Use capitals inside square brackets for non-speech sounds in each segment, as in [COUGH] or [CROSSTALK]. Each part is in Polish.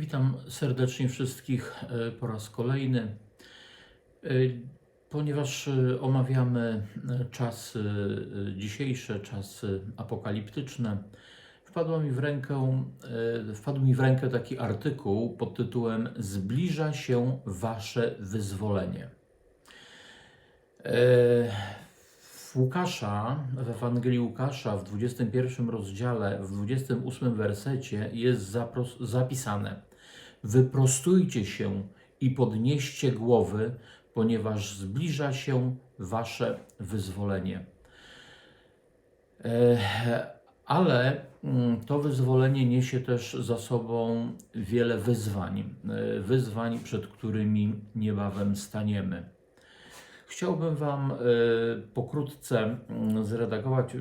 Witam serdecznie wszystkich e, po raz kolejny. E, Ponieważ e, omawiamy czasy dzisiejsze, czasy apokaliptyczne, wpadło mi w rękę, wpadł mi w rękę taki artykuł pod tytułem Zbliża się wasze wyzwolenie. W Łukasza, w Ewangelii Łukasza w 21 rozdziale, w 28 wersecie jest zapisane Wyprostujcie się i podnieście głowy, ponieważ zbliża się wasze wyzwolenie. E, Ale mm, to wyzwolenie niesie też za sobą wiele wyzwań, e, wyzwań, przed którymi niebawem staniemy. Chciałbym Wam e, pokrótce mm, zredagować,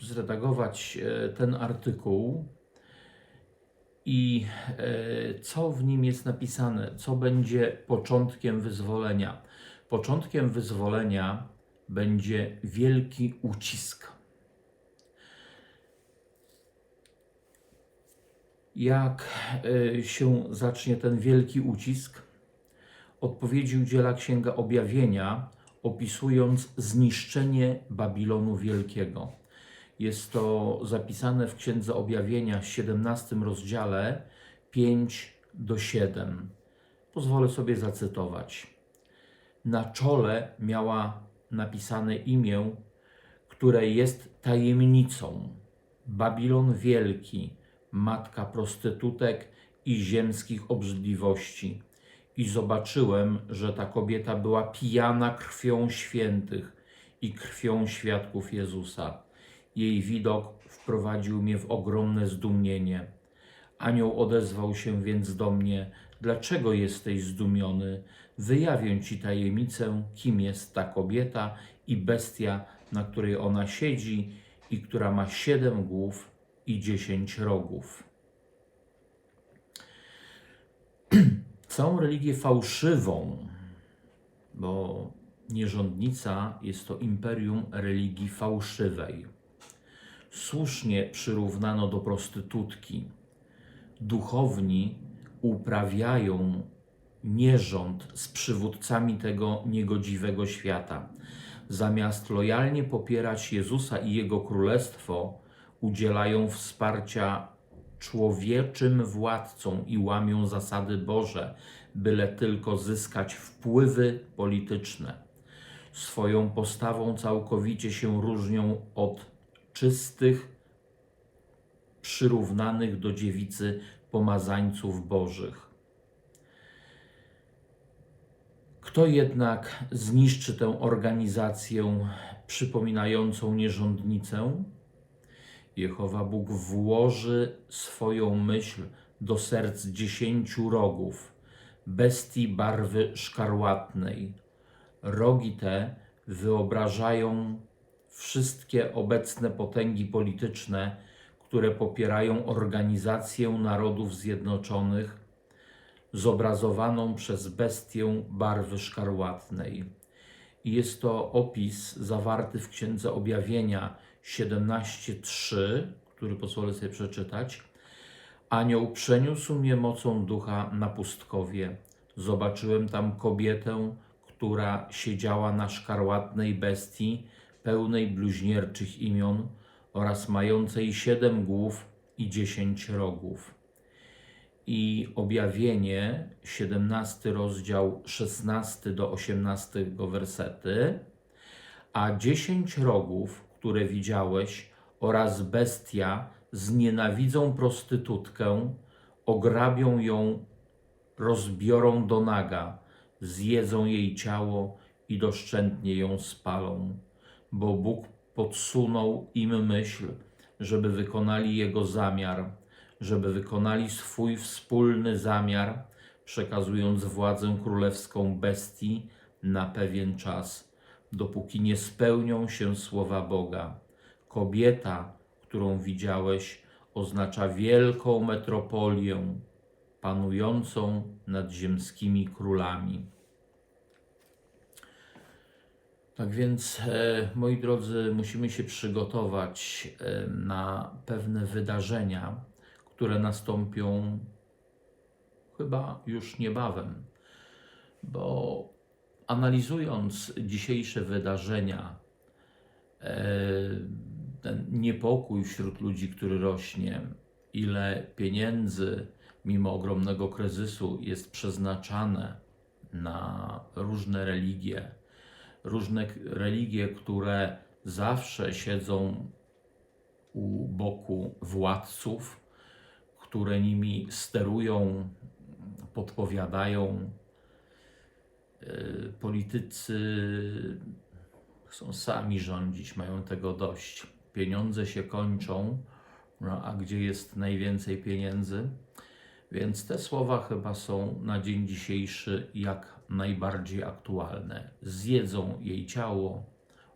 zredagować ten artykuł i e, co w nim jest napisane, co będzie początkiem wyzwolenia. Początkiem wyzwolenia będzie wielki ucisk. Jak e, się zacznie ten wielki ucisk? Odpowiedzi udziela Księga Objawienia, opisując zniszczenie Babilonu Wielkiego. Jest to zapisane w Księdze Objawienia, 17 rozdziale 5 do 7. Pozwolę sobie zacytować. Na czole miała napisane imię, które jest tajemnicą. Babilon Wielki, matka prostytutek i ziemskich obrzydliwości. I zobaczyłem, że ta kobieta była pijana krwią świętych i krwią świadków Jezusa. Jej widok wprowadził mnie w ogromne zdumienie. Anioł odezwał się więc do mnie: Dlaczego jesteś zdumiony? Wyjawię ci tajemnicę, kim jest ta kobieta i bestia, na której ona siedzi i która ma siedem głów i dziesięć rogów. [CLEARS THROAT] Całą religię fałszywą, bo nierządnica jest to imperium religii fałszywej słusznie przyrównano do prostytutki. Duchowni uprawiają nierząd z przywódcami tego niegodziwego świata. Zamiast lojalnie popierać Jezusa i Jego Królestwo, udzielają wsparcia człowieczym władcom i łamią zasady Boże, byle tylko zyskać wpływy polityczne. Swoją postawą całkowicie się różnią od czystych, przyrównanych do dziewicy pomazańców bożych. Kto jednak zniszczy tę organizację przypominającą nierządnicę? Jehowa Bóg włoży swoją myśl do serc dziesięciu rogów, bestii barwy szkarłatnej. Rogi te wyobrażają wszystkie obecne potęgi polityczne, które popierają Organizację Narodów Zjednoczonych, zobrazowaną przez bestię barwy szkarłatnej. I jest to opis zawarty w Księdze Objawienia 17:3, który pozwolę sobie przeczytać. Anioł przeniósł mnie mocą ducha na pustkowie. Zobaczyłem tam kobietę, która siedziała na szkarłatnej bestii, pełnej bluźnierczych imion oraz mającej siedem głów i dziesięć rogów. I objawienie, 17 rozdział, 16 do 18 wersety. A dziesięć rogów, które widziałeś, oraz bestia znienawidzą prostytutkę, ograbią ją, rozbiorą do naga, zjedzą jej ciało i doszczętnie ją spalą bo Bóg podsunął im myśl, żeby wykonali Jego zamiar, żeby wykonali swój wspólny zamiar, przekazując władzę królewską bestii na pewien czas, dopóki nie spełnią się słowa Boga. Kobieta, którą widziałeś, oznacza wielką metropolię, panującą nad ziemskimi królami. Tak więc, e, moi drodzy, musimy się przygotować e, na pewne wydarzenia, które nastąpią chyba już niebawem, bo analizując dzisiejsze wydarzenia, e, ten niepokój wśród ludzi, który rośnie, ile pieniędzy mimo ogromnego kryzysu jest przeznaczane na różne religie, różne religie, które zawsze siedzą u boku władców, które nimi sterują, podpowiadają. Y, Politycy chcą sami rządzić, mają tego dość. Pieniądze się kończą, no a gdzie jest najwięcej pieniędzy? Więc te słowa chyba są na dzień dzisiejszy jak najbardziej aktualne. Zjedzą jej ciało,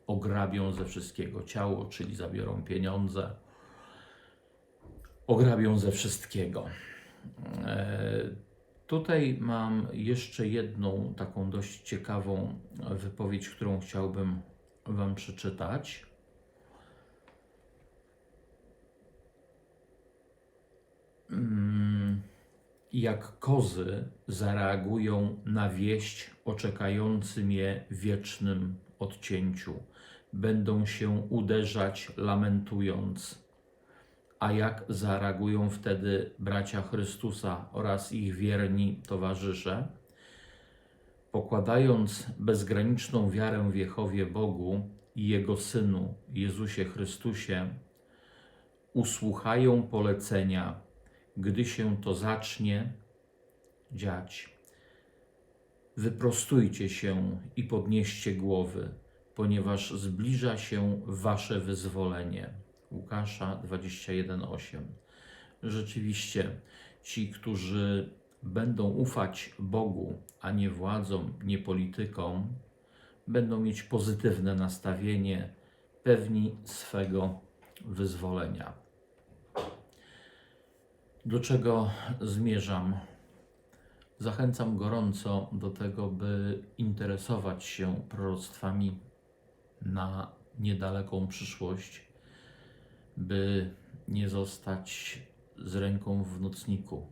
ograbią ze wszystkiego ciało, czyli zabiorą pieniądze, ograbią ze wszystkiego. E, Tutaj mam jeszcze jedną taką dość ciekawą wypowiedź, którą chciałbym Wam przeczytać. Mm, Jak kozy zareagują na wieść o czekającym je wiecznym odcięciu, będą się uderzać, lamentując. A jak zareagują wtedy bracia Chrystusa oraz ich wierni towarzysze? Pokładając bezgraniczną wiarę w Jehowie Bogu i Jego Synu, Jezusie Chrystusie, usłuchają polecenia, gdy się to zacznie dziać. Wyprostujcie się i podnieście głowy, ponieważ zbliża się wasze wyzwolenie. Łukasza 21:8. Rzeczywiście, ci, którzy będą ufać Bogu, a nie władzom, nie politykom, będą mieć pozytywne nastawienie, pewni swego wyzwolenia. Do czego zmierzam? Zachęcam gorąco do tego, by interesować się proroctwami na niedaleką przyszłość, by nie zostać z ręką w nocniku,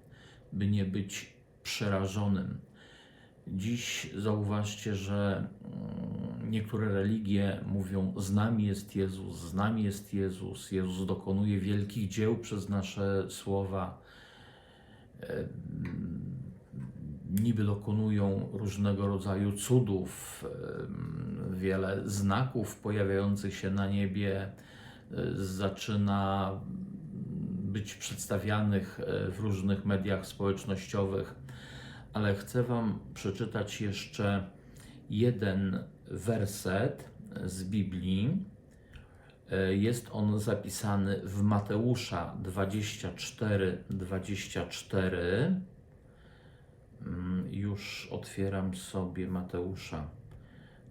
by nie być przerażonym. Dziś zauważcie, że mm, niektóre religie mówią: Z nami jest Jezus, z nami jest Jezus, Jezus dokonuje wielkich dzieł przez nasze słowa. Niby dokonują różnego rodzaju cudów, wiele znaków pojawiających się na niebie e, zaczyna być przedstawianych e, w różnych mediach społecznościowych, ale chcę Wam przeczytać jeszcze jeden werset z Biblii. E, Jest on zapisany w Mateusza 24, 24. Mm, Już otwieram sobie Mateusza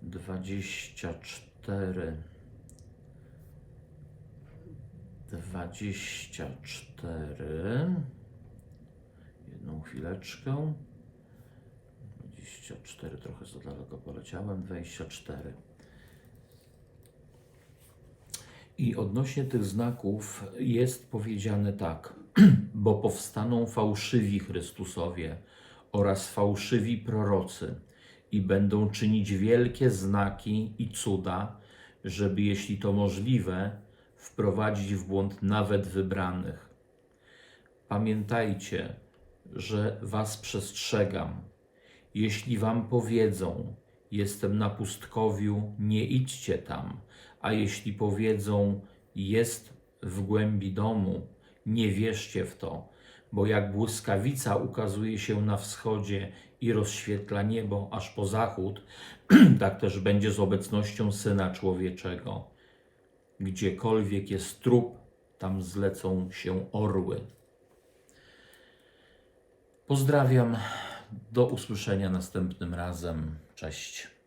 24. 24. Jedną chwileczkę. 24, trochę za daleko poleciałem. 24. I odnośnie tych znaków jest powiedziane tak: [CLEARS THROAT] bo powstaną fałszywi Chrystusowie oraz fałszywi prorocy i będą czynić wielkie znaki i cuda, żeby, jeśli to możliwe, wprowadzić w błąd nawet wybranych. Pamiętajcie, że Was przestrzegam. Jeśli Wam powiedzą, jestem na pustkowiu, nie idźcie tam, a jeśli powiedzą, jest w głębi domu, nie wierzcie w to, bo jak błyskawica ukazuje się na wschodzie i rozświetla niebo aż po zachód, [CLEARS THROAT] tak też będzie z obecnością Syna Człowieczego. Gdziekolwiek jest trup, tam zlecą się orły. Pozdrawiam. Do usłyszenia następnym razem. Cześć.